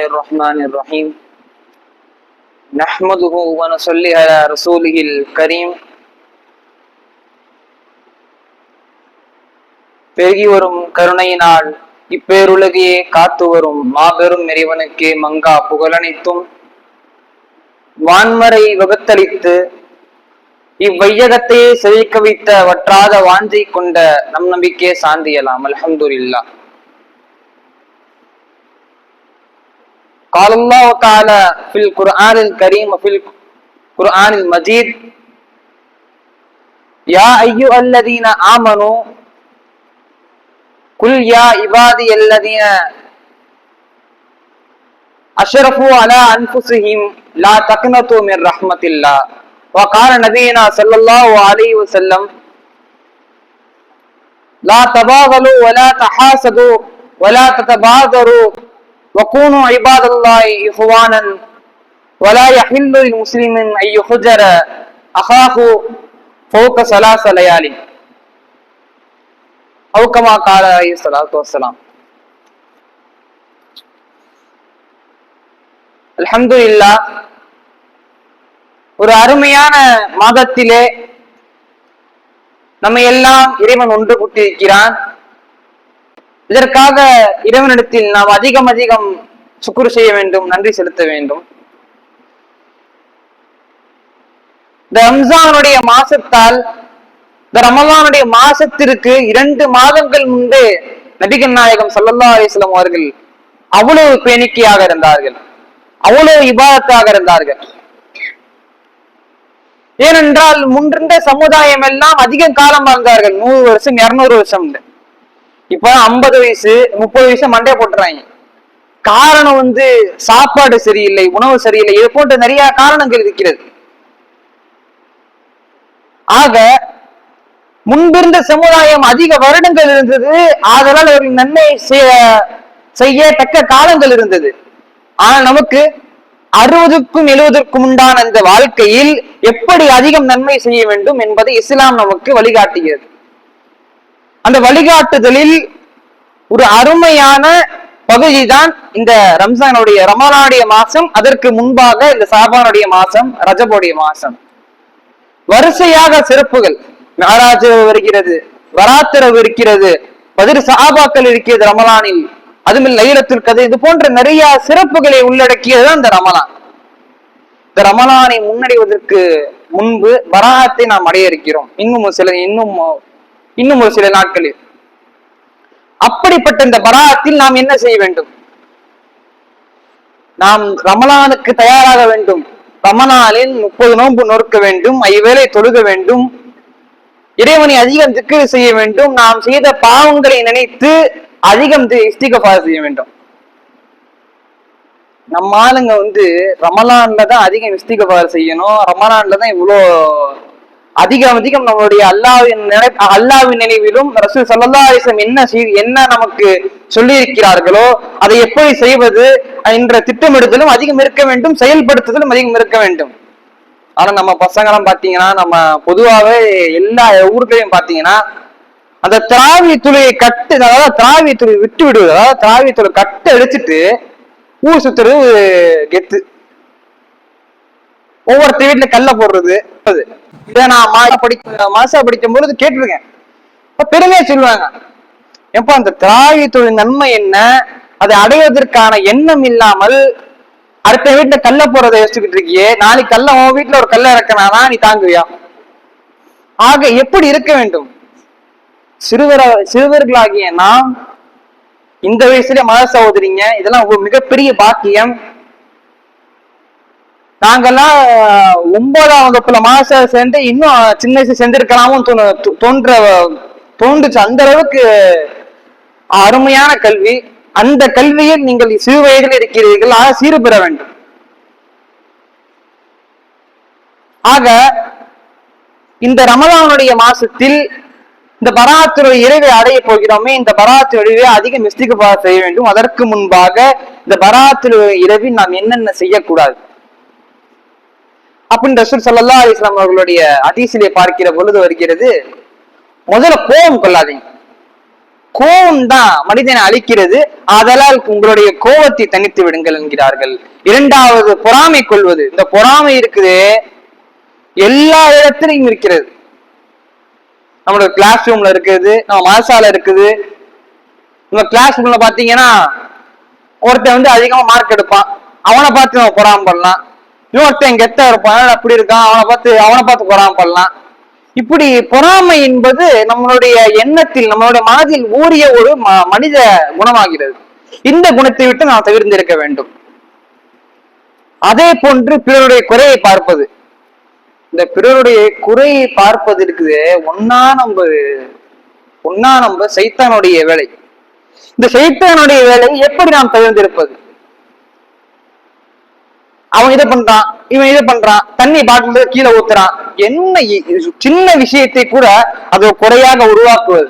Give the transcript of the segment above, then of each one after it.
الله الرحمن الرحيم نحمده ونصلي على رسوله الكريم பெருகி வரும் கருணையினால் இப்பேருலகையே காத்து வரும் மாபெரும் இறைவனுக்கு மங்கா புகழனைத்தும் வான்மறை வகுத்தளித்து இவ்வையகத்தையே செழிக்க வைத்த வற்றாத வாஞ்சை கொண்ட நம் நம்பிக்கையே சாந்தியலாம் அல்ஹம்துலில்லாஹ் قال الله تعالى في القرآن الكريم وفي القرآن المجيد يا أيها الذين آمنوا قل يا عبادي الذين أشرفوا على أنفسهم لا تقنطوا من رحمة الله. وقال نبينا صلى الله عليه وسلم لا تباغلوا ولا تحاسدوا ولا تتباغروا وكونوا عباد الله إخوانا ولا يحل للمسلم أن يخجر أخاه فوق ثلاث ليال أو كما قال عليه الصلاة والسلام அல்ஹம்துலில்லாஹ் ஒரு அருமையான மாதத்திலே நம்ம எல்லாம் இறைவன் ஒன்று கூட்டியிருக்கிறான் இதற்காக இறைவனிடத்தில் நாம் அதிகம் அதிகம் சுக்குறு செய்ய வேண்டும் நன்றி செலுத்த வேண்டும். இந்த ரம்ஜானுடைய மாசத்தால் இந்த ரமலானுடைய மாசத்திற்கு இரண்டு மாதங்கள் முன்பே நபிகள் நாயகம் சல்லல்லா அலிஸ்லாம் அவர்கள் அவ்வளவு பேணிக்கையாக இருந்தார்கள். அவ்வளவு இபாதத்தாக இருந்தார்கள். ஏனென்றால் முன்றிருந்த சமுதாயம் எல்லாம் அதிக காலம் வாழ்ந்தார்கள். நூறு வருஷம் இருநூறு வருஷம். இப்ப ஐம்பது வயசு முப்பது வயசு மண்டே போட்டுறாங்க. காரணம் வந்து சாப்பாடு சரியில்லை உணவு சரியில்லை இது போன்ற நிறைய காரணங்கள் இருக்கிறது. ஆக முன்பிருந்த சமுதாயம் அதிக வருடங்கள் இருந்தது ஆதலால் அவர்கள் நன்மை செய்ய- செய்ய தக்க காலங்கள் இருந்தது. ஆனால் நமக்கு அறுபதுக்கும் எழுபதற்கும் உண்டான அந்த வாழ்க்கையில் எப்படி அதிகம் நன்மை செய்ய வேண்டும் என்பதை இஸ்லாம் நமக்கு வழிகாட்டுகிறது. அந்த வழிகாட்டுதலில் ஒரு அருமையான பகுதிதான் இந்த ரம்சானுடைய ரமலானுடைய மாசம் அதற்கு முன்பாக இந்த சாபானுடைய மாசம் ரஜபோடைய மாசம் வரிசையாக சிறப்புகள். மெஹராஜ் வருகிறது வராத்திரவு இருக்கிறது பதிர் சாபாக்கள் இருக்கிறது ரமலானில். அதுமில் லைலத்துல் கதை இது போன்ற நிறைய சிறப்புகளை உள்ளடக்கியது இந்த ரமலான். இந்த ரமலானை முன்னடைவதற்கு முன்பு வராகத்தை நாம் அடைய இருக்கிறோம் இன்னும் சில இன்னும் இன்னும் ஒரு சில நாட்களில். அப்படிப்பட்ட இந்த பராத்தில் நாம் என்ன செய்ய வேண்டும்? நாம் ரமலானுக்கு தயாராக வேண்டும். ரமணாலின் முப்பது நோன்பு நொறுக்க வேண்டும் ஐவேளை தொழுக வேண்டும் இறைவனை அதிகம் திக்கு செய்ய வேண்டும் நாம் செய்த பாவங்களை நினைத்து அதிகம் இஸ்திகபா செய்ய வேண்டும். நம்ம ஆளுங்க வந்து ரமலான்ல தான் அதிகம் இஸ்திகபார் செய்யணும் ரமலான்ல தான் இவ்வளோ அதிகம் அதிகம் நம்மளுடைய அல்லாவின் நினை அல்லாவின் நினைவிலும் ரசூல் சல்லா அலிஸ்லம் என்ன செய் என்ன நமக்கு சொல்லியிருக்கிறார்களோ அதை எப்படி செய்வது என்ற திட்டமிடுதலும் அதிகம் இருக்க வேண்டும் செயல்படுத்துதலும் அதிகம் இருக்க வேண்டும் ஆனா நம்ம பசங்களாம் பாத்தீங்கன்னா நம்ம பொதுவாகவே எல்லா ஊர்களையும் பாத்தீங்கன்னா அந்த திராவி துளியை கட்டு அதாவது திராவி துளி விட்டு விடுவது அதாவது திராவி துளை கட்டு அடிச்சுட்டு ஊர் சுத்துறது கெத்து ஒவ்வொருத்த வீட்டுல கல்ல போடுறது அது. இதை நான் மாசா படிக்க மாசா படிக்கும் பொழுது கேட்டிருக்கேன். அப்ப பெருமையா சொல்லுவாங்க. எப்ப அந்த திராவி தொழில் நன்மை என்ன? அதை அடைவதற்கான எண்ணம் இல்லாமல் அடுத்த வீட்டுல கல்ல போறதை யோசிச்சுக்கிட்டு இருக்கியே. நாளைக்கு கல்ல உன் வீட்டுல ஒரு கல்ல இறக்கனானா நீ தாங்குவியா? ஆக எப்படி இருக்க வேண்டும்? சிறுவர சிறுவர்களாகிய நாம் இந்த வயசுல மத சகோதரிங்க இதெல்லாம் ஒரு மிகப்பெரிய பாக்கியம். நாங்கெல்லாம் ஒன்பதாம் வகுப்புல மாச சேர்ந்து இன்னும் சின்ன வயசு சேர்ந்திருக்கலாமும் தோணு- தோன்ற தோன்றுச்சு. அந்த அளவுக்கு அருமையான கல்வி. அந்த கல்வியில் நீங்கள் சிறு வயதில் இருக்கிறீர்கள். ஆக சீறு பெற வேண்டும். ஆக இந்த ரமதானுடைய மாசத்தில் இந்த பராத்திரை இறைவை அடைய போகிறோமே இந்த பராத்து அதிக மிஸ்திக்கு செய்ய வேண்டும். அதற்கு முன்பாக இந்த பராத்திரை இரவில் நாம் என்னென்ன செய்யக்கூடாது? அப்படின்னு ரசூல் சல்லா அலிஸ்லாம் அவர்களுடைய அதிசிலே பார்க்கிற பொழுது வருகிறது. முதல்ல கோபம் கொள்ளாதீங்க. கோபம் தான் மனிதனை அழிக்கிறது. ஆதலால் உங்களுடைய கோபத்தை தனித்து விடுங்கள் என்கிறார்கள். இரண்டாவது பொறாமை கொள்வது. இந்த பொறாமை இருக்குது. எல்லா இடத்திலையும் இருக்கிறது. நம்மளோட கிளாஸ் ரூம்ல இருக்குது. நம்ம மனசால இருக்குது. நம்ம கிளாஸ் ரூம்ல பாத்தீங்கன்னா ஒருத்தன் வந்து அதிகமா மார்க் எடுப்பான். அவனை பார்த்து நம்ம பொறாம பண்ணலாம். இன்னொருத்தன் கெத்தா இருப்பான். அப்படி இருக்கான் அவனை பார்த்து அவனை பார்த்து பொறாம பண்ணலாம் இப்படி பொறாமை என்பது நம்மளுடைய எண்ணத்தில் நம்மளுடைய மனதில் ஊறிய ஒரு ம- மனித குணமாகிறது. இந்த குணத்தை விட்டு நாம் தவிர்ந்திருக்க வேண்டும். அதே போன்று பிறருடைய குறையை பார்ப்பது. இந்த பிறருடைய குறையை பார்ப்பது இருக்குது. ஒன்னா நம்ம ஒன்னா நம்ம சைத்தானுடைய வேலை. இந்த சைத்தானுடைய வேலை எப்படி நாம் தவிர்ந்திருப்பது? அவன் இதை பண்றான் இவன் இதை பண்றான் தண்ணி பாட்டில கீழே ஊத்துறான். என்ன இ- சின்ன விஷயத்தை கூட அது குறையாக உருவாக்குவது.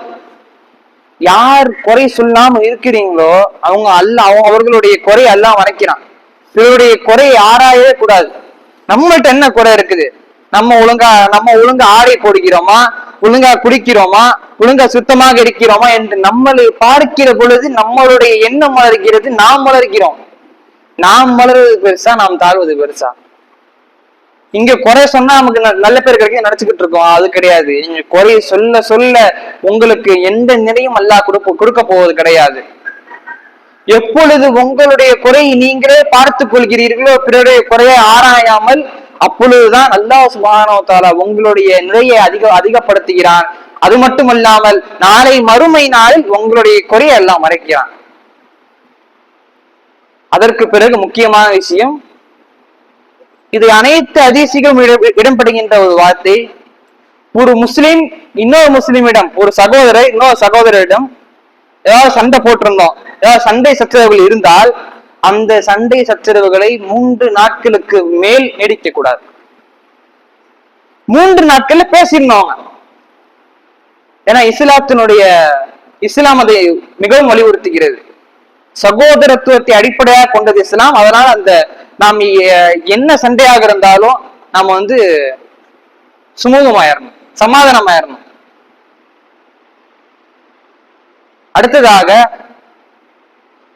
யார் குறை சொல்லாம இருக்கிறீங்களோ அவங்க அல்ல அவங்க அவர்களுடைய குறை எல்லாம் மறைக்கிறான். இவருடைய குறை ஆராயவே கூடாது. நம்மள்ட்ட என்ன குறை இருக்குது? நம்ம ஒழுங்கா நம்ம ஒழுங்கா ஆடை போடுகிறோமா? ஒழுங்கா குடிக்கிறோமா? ஒழுங்கா சுத்தமாக இருக்கிறோமா? என்று நம்மளை பார்க்கிற பொழுது நம்மளுடைய எண்ணம் மலர்கிறது நாம் மலர்கிறோம். நாம் வளர்வது பெருசா நாம் தாழ்வது பெருசா. இங்க குறை சொன்னா நமக்கு ந- நல்ல பேர் கிடைக்க நினைச்சுக்கிட்டு இருக்கோம். அது கிடையாது. இங்க குறைய சொல்ல சொல்ல உங்களுக்கு எந்த நிலையும் அல்லாஹ் கொடுப்ப கொடுக்க போவது கிடையாது. எப்பொழுது உங்களுடைய குறையை நீங்களே பார்த்துக் கொள்கிறீர்களோ பிறருடைய குறையை ஆராயாமல் அப்பொழுதுதான் அல்லாஹ் சுப்ஹானஹு உங்களுடைய நிலையை அதிக அதிகப்படுத்துகிறான். அது மட்டுமல்லாமல் நாளை மறுமை நாளில் உங்களுடைய குறையை எல்லாம் மறைக்கிறான். அதற்கு பிறகு முக்கியமான விஷயம் இது அனைத்து அதிசயம் இடம்படுகின்ற ஒரு வார்த்தை. ஒரு முஸ்லிம் இன்னொரு முஸ்லிமிடம் ஒரு சகோதரர் இன்னொரு சகோதரரிடம் ஏதாவது சண்டை போட்டிருந்தோம் ஏதாவது சண்டை சச்சரவுகள் இருந்தால் அந்த சண்டை சச்சரவுகளை மூன்று நாட்களுக்கு மேல் நீடிக்க கூடாது மூன்று நாட்கள்ல பேசியிருந்தோம். ஏன்னா இஸ்லாத்தினுடைய இஸ்லாம் அதை மிகவும் வலியுறுத்துகிறது. சகோதரத்துவத்தை அடிப்படையாக கொண்டது இஸ்லாம். அதனால அந்த நாம் என்ன சண்டையாக இருந்தாலும் நாம வந்து சுமூகமாயிரணும் சமாதானமாயிரணும். அடுத்ததாக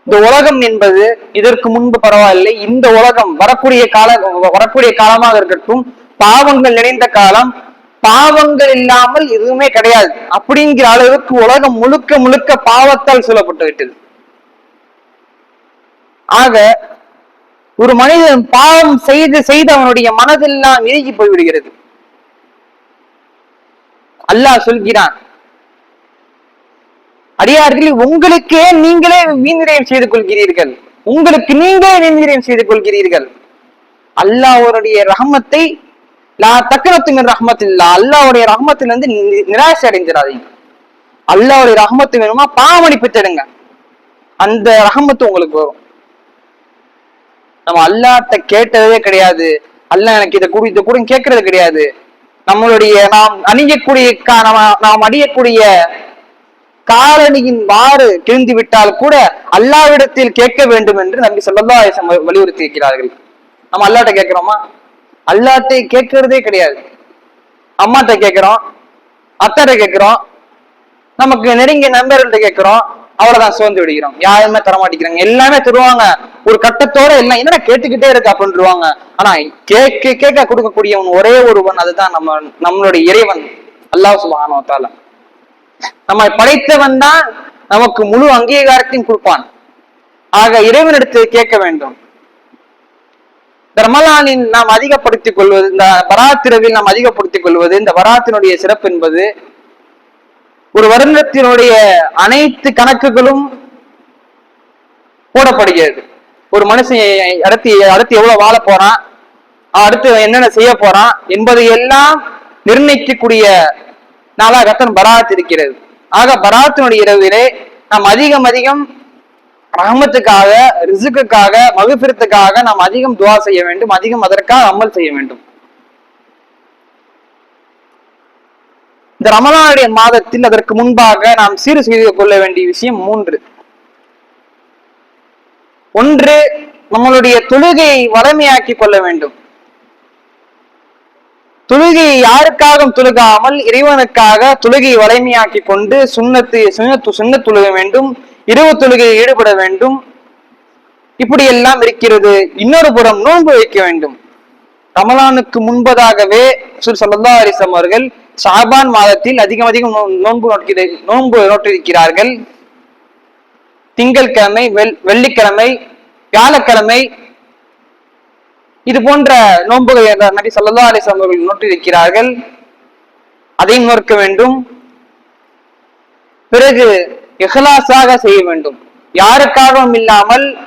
இந்த உலகம் என்பது இதற்கு முன்பு பரவாயில்லை இந்த உலகம் வரக்கூடிய கால வரக்கூடிய காலமாக இருக்கட்டும் பாவங்கள் நிறைந்த காலம் பாவங்கள் இல்லாமல் எதுவுமே கிடையாது. அப்படிங்கிற அளவுக்கு உலகம் முழுக்க முழுக்க பாவத்தால் சூழப்பட்டு விட்டது. ஆக ஒரு மனிதன் பாவம் செய்து செய்து அவனுடைய மனதெல்லாம் இறுகி போய்விடுகிறது. அல்லாஹ் சொல்கிறான் அடியார்களே உங்களுக்கே நீங்களே வீண்விரயம் செய்து கொள்கிறீர்கள். உங்களுக்கு நீங்களே வீண்விரயம் செய்து கொள்கிறீர்கள். அல்லாஹருடைய ரஹமத்தை லா தக்கரத்துங்க ரஹமத் இல்லா அல்லாவுடைய ரஹமத்திலிருந்து நி- நிராசை அடைஞ்சிடாதீங்க அல்லாவுடைய ரஹமத்து வேணுமா? பாவமளிப்பு தேடுங்க. அந்த ரஹமத்து உங்களுக்கு வரும். நம்ம அல்லாட்ட கேட்டதே கிடையாது. அல்ல எனக்கு இதை கூட இதை கூட கேட்கறது கிடையாது. நம்மளுடைய நாம் அணியக்கூடிய கா- நாம் அணியக்கூடிய காலணியின் மாறு கிழிந்து விட்டால் கூட அல்லாவிடத்தில் கேட்க வேண்டும் என்று நம்பி சொல்லதா வலியுறுத்தி இருக்கிறார்கள். நம்ம அல்லாட்ட கேட்கிறோமா? அல்லாட்டை கேட்கறதே கிடையாது. அம்மாட்ட கேட்கிறோம் அத்தாட்ட கேட்கிறோம் நமக்கு நெருங்கிய நண்பர்கள்ட்ட கேட்கிறோம் அவ்வளவுதான் சோர்ந்து விடுகிறோம். யாருமே தர மாட்டேங்கிறாங்க. எல்லாமே தருவாங்க. ஒரு கட்டத்தோட எல்லாம் என்னடா கேட்டுக்கிட்டே இருக்கு அப்படின்றவாங்க. ஆனா கேட்க கேட்க கொடுக்கக்கூடியவன் ஒரே ஒருவன் அதுதான் நம்ம நம்மளுடைய இறைவன். அல்லாஹ் சுபானோத்தால நம்ம படைத்தவன் தான் நமக்கு முழு அங்கீகாரத்தையும் கொடுப்பான். ஆக இறைவனிடத்தில் கேட்க வேண்டும். இந்த ரமலானின் நாம் அதிகப்படுத்திக் கொள்வது இந்த பராத்திரவில் நாம் அதிகப்படுத்திக் கொள்வது இந்த வராத்தினுடைய சிறப்பு என்பது ஒரு வருடத்தினுடைய அனைத்து கணக்குகளும் போடப்படுகிறது. ஒரு மனுஷன் அடுத்து அடுத்து எவ்வளவு வாழ போறான்? அடுத்து என்னென்ன செய்ய போறான்? என்பதை எல்லாம் நிர்ணயிக்கக்கூடிய நாளாகத்தான் பராத் இருக்கிறது. ஆக பராத்தினுடைய இரவிலே நாம் அதிகம் அதிகம் ரஹமத்துக்காக ரிசுக்குக்காக மகுபிரத்துக்காக நாம் அதிகம் துவா செய்ய வேண்டும். அதிகம் அதற்காக அமல் செய்ய வேண்டும். இந்த ரமலானுடைய மாதத்தில் அதற்கு முன்பாக நாம் சீர் செய்து கொள்ள வேண்டிய விஷயம் மூன்று. ஒன்று நம்மளுடைய தொழுகையை வளமையாக்கி கொள்ள வேண்டும். தொழுகையை யாருக்காகவும் தொழுகாமல் இறைவனுக்காக தொழுகையை வளமையாக்கி கொண்டு சுண்ணத்து சுண்ணத்து சுண்ண தொழுக வேண்டும் இரவு தொழுகையில் ஈடுபட வேண்டும். இப்படி எல்லாம் இருக்கிறது. இன்னொரு புறம் நோன்பு வைக்க வேண்டும். ரமலானுக்கு முன்பதாகவே சுர் சல்லா அலிசம் அவர்கள் சாபான் மாதத்தில் அதிகம் அதிகம் நோ- நோன்பு நோட்கிற நோன்பு நோட்டிருக்கிறார்கள். திங்கட்கிழமை வெள் வெள்ளிக்கிழமை வியாழக்கிழமை இது போன்ற நோன்புகள் என்ற நபி சல்லா அலிஸ்லாம் அவர்கள் நோட்டிருக்கிறார்கள். அதையும் நோக்க வேண்டும். பிறகு இஹ்லாஸாக செய்ய வேண்டும். யாருக்காகவும் இல்லாமல்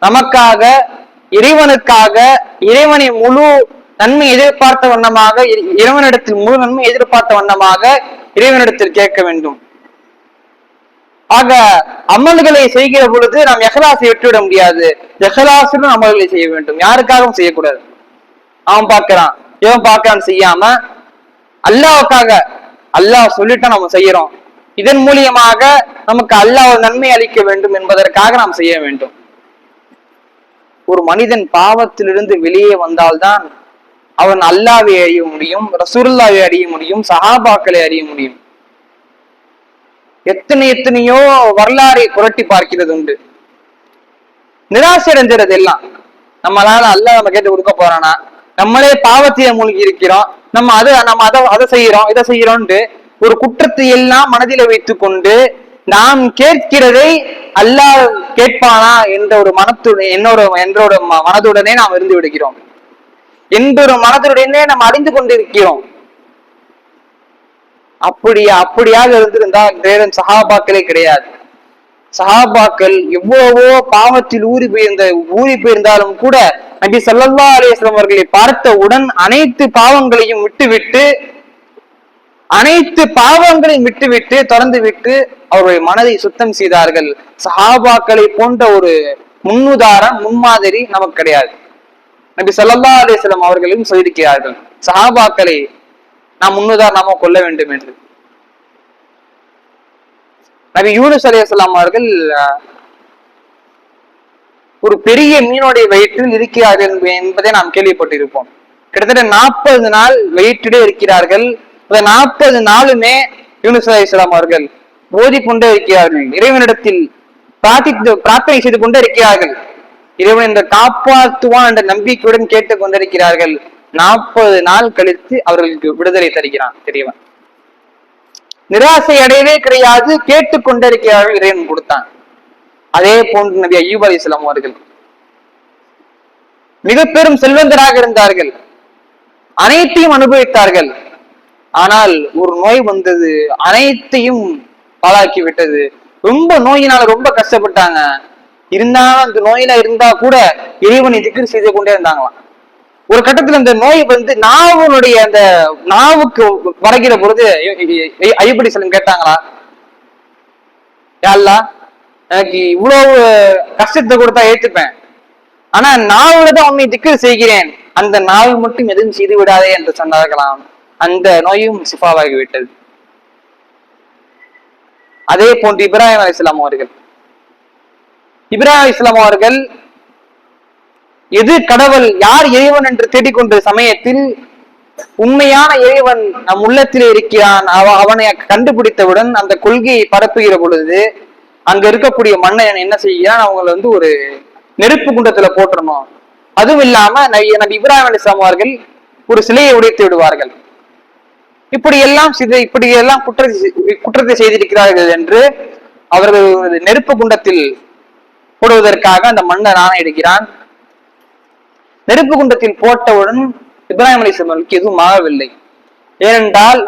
நமக்காக இறைவனுக்காக இறைவனை முழு நன்மை எதிர்பார்த்த வண்ணமாக இறைவனிடத்தில் முழு நன்மை எதிர்பார்த்த வண்ணமாக இறைவனிடத்தில் கேட்க வேண்டும். ஆக அமல்களை செய்கிற பொழுது நாம் எஹலாசை விட்டுவிட முடியாது. எஹலாசுடன் அமல்களை செய்ய வேண்டும். யாருக்காகவும் செய்யக்கூடாது. அவன் பார்க்கிறான். இவன் பார்க்கிறான் செய்யாம அல்லாவுக்காக அல்லாஹ் சொல்லிட்டா நம்ம செய்யறோம். இதன் மூலியமாக நமக்கு அல்லாஹ் ஒரு நன்மை அளிக்க வேண்டும் என்பதற்காக நாம் செய்ய வேண்டும். ஒரு மனிதன் பாவத்திலிருந்து வெளியே வந்தால்தான் அவன் அல்லாவை அறிய முடியும் ரசூல்லாவை அறிய முடியும் சஹாபாக்களை அறிய முடியும். எத்தனை எத்தனையோ வரலாறை புரட்டி பார்க்கிறது உண்டு. நிராசை அடைஞ்சிறது எல்லாம். நம்மளால அல்லாஹ் நம்ம கேட்டு கொடுக்க போறானா? நம்மளே பாவத்தையே மூழ்கி இருக்கிறோம். நம்ம அதை நம்ம அதை அதை செய்யறோம் இதை செய்யறோம்ட்டு ஒரு குற்றத்தை எல்லாம் மனதில வைத்து கொண்டு நாம் கேட்கிறதை அல்லாஹ் கேட்பானா என்ற ஒரு மனத்துடன் என்னோட என்றோட ம- மனதுடனே நாம் இருந்து விடுகிறோம். என்றொரு மனதுடனே நாம் அறிந்து கொண்டிருக்கிறோம். அப்படியா அப்படியாக இருந்திருந்தா வேறும் சகாபாக்களே கிடையாது. சஹாபாக்கள் எவ்வளவோ பாவத்தில் ஊறி போயிருந்த ஊறி போயிருந்தாலும் கூட நபி சல்லல்லா அலிஸ்லாம் அவர்களை பார்த்தவுடன் அனைத்து பாவங்களையும் விட்டுவிட்டு அனைத்து பாவங்களையும் விட்டுவிட்டு தொடர்ந்து விட்டு அவருடைய மனதை சுத்தம் செய்தார்கள். சஹாபாக்களை போன்ற ஒரு முன்னுதாரணம் முன்மாதிரி நமக்கு கிடையாது. நபி ஸல்லல்லாஹு அலைஹி அவர்களையும் சொல்லியிருக்கிறார்கள் சஹாபாக்களை நாம் முன்னுதாரணமா கொள்ள வேண்டும் என்று. நபி யூனுஸ் அலிஸ்லாம் அவர்கள் ஒரு பெரிய மீனுடைய வயிற்றில் இருக்கிறார்கள் என்பதை நாம் கேள்விப்பட்டிருப்போம். கிட்டத்தட்ட நாற்பது நாள் வயிற்றிலே இருக்கிறார்கள். அந்த நாற்பது நாளுமே யூனுஸ் இஸ்லாம் அவர்கள் ஓதிக்கொண்டே இருக்கிறார்கள். இறைவனிடத்தில் பிரார்த்தி பிரார்த்தனை செய்து கொண்டே இருக்கிறார்கள். இறைவன் இந்த காப்பாற்றுவான் என்ற நம்பிக்கையுடன் கேட்டுக் கொண்டிருக்கிறார்கள். நாற்பது நாள் கழித்து அவர்களுக்கு விடுதலை தருகிறான் தெரியவன் நிராசை அடையவே கிடையாது கேட்டுக்கொண்டிருக்கிறார்கள் இறைவன் கொடுத்தான். அதே போன்று நபி ஐயூப் அலைஹிஸ்ஸலாம் அவர்கள். மிக பெரும் செல்வந்தராக இருந்தார்கள். அனைத்தையும் அனுபவித்தார்கள். ஆனால் ஒரு நோய் வந்தது அனைத்தையும் பாழாக்கி விட்டது ரொம்ப நோயினால ரொம்ப கஷ்டப்பட்டாங்க. இருந்தாலும் அந்த நோயில இருந்தா கூட இறைவனை திக்ர் செய்து கொண்டே இருந்தாங்களாம். ஒரு கட்டத்துல அந்த நோய் வந்து நாவனுடைய அந்த நாவுக்கு வரைகிற பொழுது ஐயப்படி செல்லும் கேட்டாங்களா? யாழ்லா எனக்கு இவ்வளவு கஷ்டத்தை கொடுத்தா ஏத்துப்பேன். ஆனா நாவுல தான் உன்னை திக்கர் செய்கிறேன். அந்த நாவு மட்டும் எதுவும் செய்து விடாதே என்று சொன்னார்களாம். அந்த நோயும் சிஃபாவாகி விட்டது அதே போன்று இப்ராஹிம் அலிஸ்லாம் அவர்கள் இப்ராஹிம் இஸ்லாம் அவர்கள் எது கடவுள் யார் இறைவன் என்று தேடிக்கொண்ட சமயத்தில் உண்மையான இறைவன் நம் உள்ளத்திலே இருக்கிறான். அவ- அவனை கண்டுபிடித்தவுடன் அந்த கொள்கையை பரப்புகிற பொழுது அங்க இருக்கக்கூடிய மன்னன் என்ன செய்கிறான்? அவங்களை வந்து ஒரு நெருப்பு குண்டத்துல போட்டுறணும். அதுவும் இல்லாம நபி இப்ராஹிம் இஸ்லாம் அவர்கள் ஒரு சிலையை உடைத்து விடுவார்கள். இப்படி எல்லாம் சிதை இப்படி எல்லாம் குற்றத்தை குற்றத்தை செய்திருக்கிறார்கள் என்று அவர்கள் நெருப்பு குண்டத்தில் போடுவதற்காக அந்த மன்னர் எடுக்கிறான் நெருப்பு குண்டத்தில் போட்டவுடன் இப்ராஹிம் அலி அவர்களுக்கு எதுவும் ஆகவில்லை. ஏனென்றால்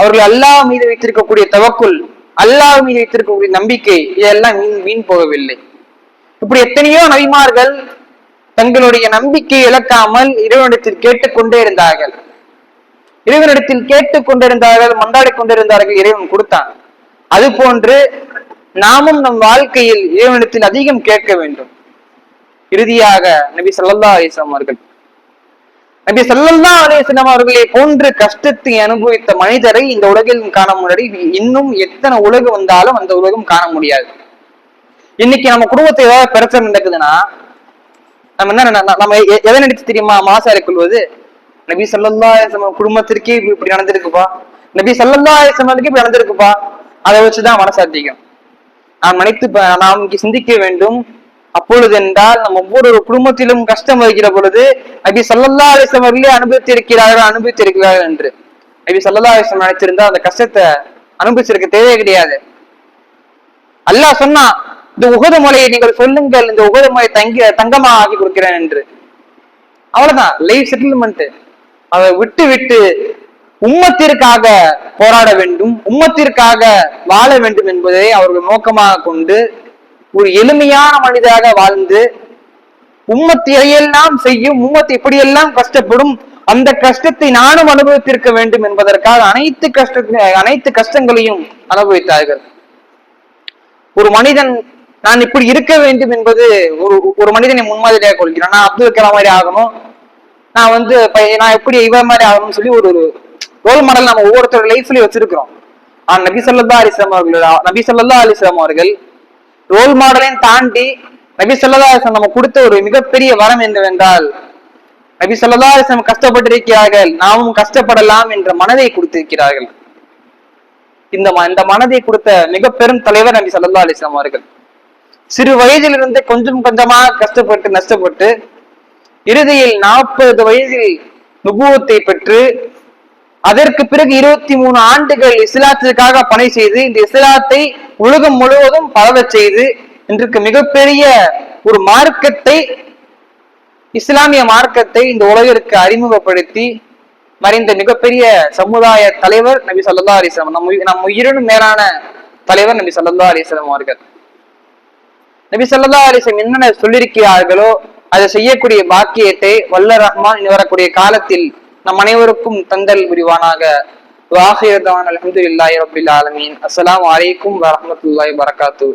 அவர்கள் அல்லாஹ் மீது வைத்திருக்கக்கூடிய தவக்குள் அல்லாஹ் மீது வைத்திருக்கக்கூடிய நம்பிக்கை இதெல்லாம் வீண் வீண் போகவில்லை. இப்படி எத்தனையோ நபிமார்கள் தங்களுடைய நம்பிக்கை இழக்காமல் இறைவனிடத்தில் கேட்டுக்கொண்டே இருந்தார்கள். இறைவனிடத்தில் கேட்டுக் கொண்டிருந்தார்கள் மன்றாடி கொண்டிருந்தார்கள் இறைவன் கொடுத்தான். அது போன்று நாமும் நம் வாழ்க்கையில் இறைவனிடத்தில் அதிகம் கேட்க வேண்டும். இறுதியாக நபி சல்லல்லா அலிஸ்லாம் அவர்கள் நபி சல்லல்லா அலிஸ்லாம் அவர்களை போன்று கஷ்டத்தை அனுபவித்த மனிதரை இந்த உலகில் காண முன்னாடி இன்னும் எத்தனை உலகம் வந்தாலும் அந்த உலகம் காண முடியாது. இன்னைக்கு நம்ம குடும்பத்தை ஏதாவது பிரச்சனை நடக்குதுன்னா நம்ம என்ன நம்ம எதை நினைச்சு தெரியுமா? மாசாரி கொள்வது நபி சல்லல்லா குடும்பத்திற்கே இப்படி இப்படி நடந்திருக்குப்பா. நபி சல்லல்லா அலிஸ்லமுக்கு இப்படி நடந்திருக்குப்பா. அதை வச்சுதான் மனசாத்திக்கும் நாம் நினைத்து நாம் இங்கே சிந்திக்க வேண்டும். அப்பொழுது என்றால் நம்ம ஒவ்வொரு குடும்பத்திலும் கஷ்டம் வருகிற பொழுது நபி சல்லல்லா அலிஸ்லாம் அவர்களே அனுபவித்திருக்கிறார்கள்? அனுபவித்திருக்கிறார்கள் என்று. நபி சல்லல்லா அலிஸ்லாம் நினைச்சிருந்தா அந்த கஷ்டத்தை அனுபவிச்சிருக்க தேவையே கிடையாது. அல்லாஹ் சொன்னா இந்த உகத மலையை நீங்கள் சொல்லுங்கள் இந்த உகத மலை தங்கி தங்கமா ஆக்கி கொடுக்கிறேன் என்று. அவ்வளவுதான். லைஃப் செட்டில்மெண்ட் அதை விட்டு விட்டு உம்மத்திற்காக போராட வேண்டும் உம்மத்திற்காக வாழ வேண்டும் என்பதை அவர்கள் நோக்கமாக கொண்டு ஒரு எளிமையான மனிதராக வாழ்ந்து உம்மத்து எதையெல்லாம் செய்யும் உம்மத்தை எப்படியெல்லாம் கஷ்டப்படும் அந்த கஷ்டத்தை நானும் அனுபவித்திருக்க வேண்டும் என்பதற்காக அனைத்து கஷ்ட அனைத்து கஷ்டங்களையும் அனுபவித்தார்கள். ஒரு மனிதன் நான் இப்படி இருக்க வேண்டும் என்பது ஒரு ஒரு மனிதனை முன்மாதிரியாக கொள்கிறேன். நான் அப்துல் கலாம் மாதிரி ஆகணும். நான் வந்து நான் எப்படி இவர் மாதிரி ஆகணும்னு சொல்லி ஒரு ரோல் மாடல் நம்ம ஒவ்வொருத்தரோட லைஃப்லயும் வச்சிருக்கிறோம். ஆனா நபி சொல்லா அலிஸ்லாம் அவர்களோட நபி சொல்லா அலிஸ்லாம் அவர்கள் ரோல் மாடலையும் தாண்டி நபி சொல்லா அலிஸ்லாம் நம்ம கொடுத்த ஒரு மிகப்பெரிய வரம் என்னவென்றால் நபி சொல்லா அலிஸ்லாம் கஷ்டப்பட்டிருக்கிறார்கள் நாமும் கஷ்டப்படலாம் என்ற மனதை கொடுத்திருக்கிறார்கள். இந்த இந்த மனதை கொடுத்த மிக பெரும் தலைவர் நபி சொல்லா அலிஸ்லாம் அவர்கள். சிறு வயதிலிருந்து கொஞ்சம் கொஞ்சமாக கஷ்டப்பட்டு நஷ்டப்பட்டு இறுதியில் நாற்பது வயதில் நுபுவத்தை பெற்று அதற்கு பிறகு இருபத்தி மூணு ஆண்டுகள் இஸ்லாத்திற்காக பணி செய்து இந்த இஸ்லாத்தை உலகம் முழுவதும் பரவச் செய்து இன்றைக்கு மிகப்பெரிய ஒரு மார்க்கத்தை இஸ்லாமிய மார்க்கத்தை இந்த உலகிற்கு அறிமுகப்படுத்தி மறைந்த மிகப்பெரிய சமுதாய தலைவர் நபி சல்லா அலிஸ்லாம் நம் உயி- நம் உயிரினும் மேலான தலைவர் நபி சல்லா அலிஸ்லாம் அவர்கள். நபி சல்லா அலிஸ்லாம் என்னென்ன சொல்லியிருக்கிறார்களோ அதை செய்யக்கூடிய பாக்கியத்தை வல்ல ரஹ்மான் வரக்கூடிய காலத்தில் நம் அனைவருக்கும் தந்தல் புரிவானாக. வாஹிரதான் அல்ஹம்துலில்லாஹி ரப்பில் ஆலமீன். அஸ்லாம் வலைக்கும் வரமத்துல்லாய் வரகாத்து